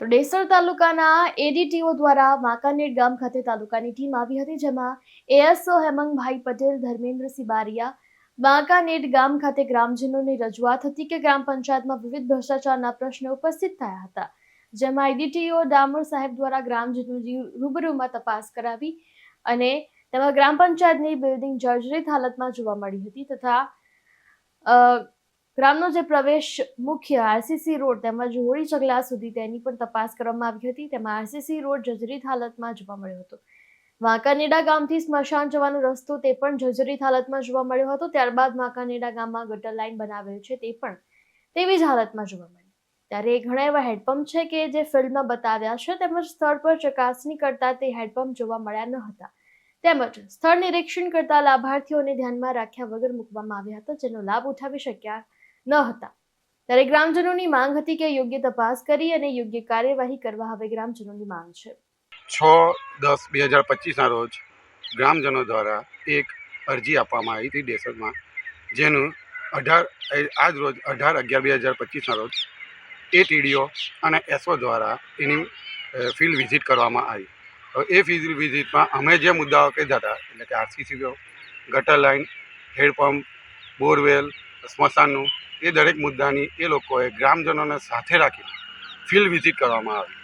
તો ડેસર તાલુકાના એડીટીઓ દ્વારા વાંકાનેર ગામ ખાતે તાલુકાની ટીમ આવી હતી, જેમાં એએસઓ હેમંગભાઈ પટેલ, ધર્મેન્દ્રસિંહ બારિયા, વાંકાનેર ગામ ખાતે ગ્રામજનોની રજૂઆત હતી કે ગ્રામ પંચાયતમાં વિવિધ ભ્રષ્ટાચારના પ્રશ્નો ઉપસ્થિત થયા હતા, જેમાં એડીટીઓ ડામોર સાહેબ દ્વારા ગ્રામજનોની રૂબરૂમાં તપાસ કરાવી અને તેમાં ગ્રામ પંચાયતની બિલ્ડિંગ જર્જરિત હાલતમાં જોવા મળી હતી તથા ગ્રામનો જે પ્રવેશ મુખ્ય આરસીસી રોડ તેમજ હોળી ચગલા સુધી તેની પણ તપાસ કરવામાં આવી હતી. તેમાં આરસીસી રોડ જર્જરિત હાલતમાં જોવા મળ્યો હતો. વાંકાનેડા ગામથી સ્મશાન જવાનો રસ્તો તે પણ જર્જરિત હાલતમાં જોવા મળ્યો હતો. ત્યારબાદ વાંકાનેડા ગામમાં ગટર લાઈન બનાવેલ છે તે પણ તેવી જ હાલતમાં જોવા મળી. ત્યારે ઘણા એવા હેડપંપ છે કે જે ફિલ્ડમાં બતાવ્યા છે તેમજ સ્થળ પર ચકાસણી કરતા તે હેડપંપ જોવા મળ્યા ન હતા. તેમજ સ્થળ નિરીક્ષણ કરતા લાભાર્થીઓને ધ્યાનમાં રાખ્યા વગર મૂકવામાં આવ્યા હતા, જેનો લાભ ઉઠાવી શક્યા ન હતા. ત્યારે ગ્રામજનોની માંગ હતી કે યોગ્ય તપાસ કરી અને યોગ્ય કાર્યવાહી કરવા હવે ગ્રામજનોની માંગ છે. છ, દસ, બે હજાર પચીસના રોજ ગ્રામજનો દ્વારા એક અરજી આપવામાં આવી હતી ડેસરમાં જેનું અઢાર આજ રોજ અઢાર અગિયાર બે હજાર પચીસના રોજ એ ટીડીઓ અને એસઓ દ્વારા એની ફિલ્ડ વિઝિટ કરવામાં આવી. હવે એ ફિલ્ડ વિઝિટમાં અમે જે મુદ્દાઓ કહેતા હતા, એટલે કે આરસીસી ગટર લાઇન હેડપંપ બોરવેલ સ્મશાનનું, એ દરેક મુદ્દાની એ લોકોએ ગ્રામજનોને સાથે રાખીને ફિલ્ડ વિઝિટ કરવામાં આવી.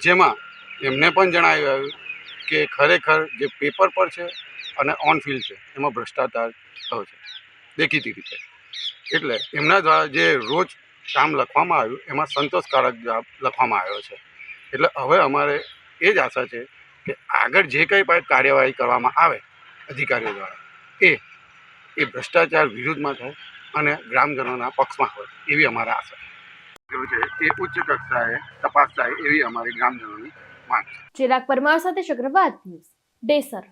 જેમાં એમને પણ જણાવ્યું આવ્યું કે ખરેખર જે પેપર પર છે અને ઓન ફિલ્ડ છે, એમાં ભ્રષ્ટાચાર થયો છે. દેખીતી રીતે. એટલે એમના દ્વારા જે રોજ કામ લખવામાં આવ્યું, એમાં સંતોષકારક જવાબ લખવામાં આવ્યો છે. એટલે હવે અમારે એ જ આશા છે કે આગળ જે કંઈ કાર્યવાહી કરવામાં આવે, અધિકારીઓ દ્વારા, એ એ ભ્રષ્ટાચાર વિરુદ્ધમાં થાય અને ગ્રામજનોના પક્ષમાં હોય, એવી અમારા આશા છે. એ ઉચ્ચ કક્ષાએ તપાસ થાય એવી અમારી ગ્રામજનોની માંગ છે. ચિરાગ પરમાર સાથે ચક્રવાત ન્યૂઝ ડેસર.